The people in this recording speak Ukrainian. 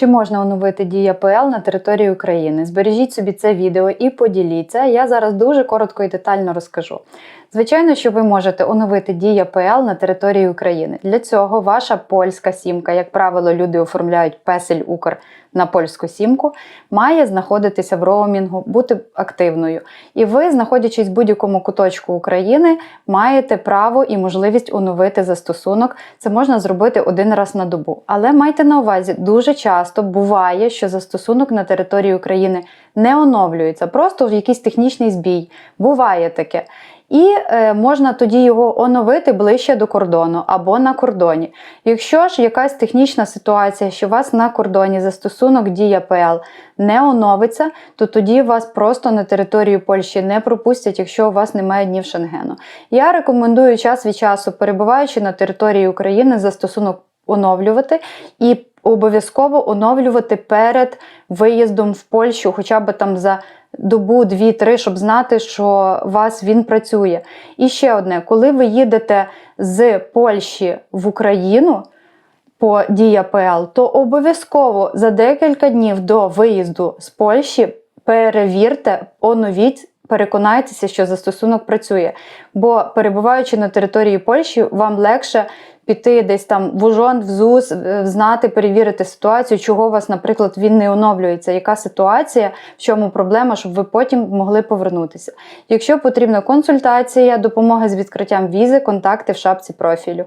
Чи можна оновити Дія ПЛ на території України? Збережіть собі це відео і поділіться. Я зараз дуже коротко і детально розкажу. Звичайно, що ви можете оновити Дія ПЛ на території України. Для цього ваша польська сімка, як правило, люди оформляють песель Укр на польську сімку, має знаходитися в роумінгу, бути активною. І ви, знаходячись в будь-якому куточку України, маєте право і можливість оновити застосунок. Це можна зробити один раз на добу. Але майте на увазі, дуже часто буває, що застосунок на території України не оновлюється, просто в якийсь технічний збій. Буває таке. І е, можна тоді його оновити ближче до кордону або на кордоні. Якщо ж якась технічна ситуація, що у вас на кордоні застосунок Дія ПЛ не оновиться, то тоді вас просто на територію Польщі не пропустять, якщо у вас немає днів Шенгену. Я рекомендую час від часу, перебуваючи на території України, застосунок оновлювати і обов'язково оновлювати перед виїздом в Польщу, хоча б там за добу, дві-три, щоб знати, що вас він працює. І ще одне, коли ви їдете з Польщі в Україну по Дія ПЛ, то обов'язково за декілька днів до виїзду з Польщі перевірте, оновіть. Переконайтеся, що застосунок працює. Бо перебуваючи на території Польщі, вам легше піти десь там в УЖОН, в ЗУС, е, знати, перевірити ситуацію, чого у вас, наприклад, він не оновлюється, яка ситуація, в чому проблема, щоб ви потім могли повернутися. Якщо потрібна консультація, допомога з відкриттям візи, контакти в шапці профілю.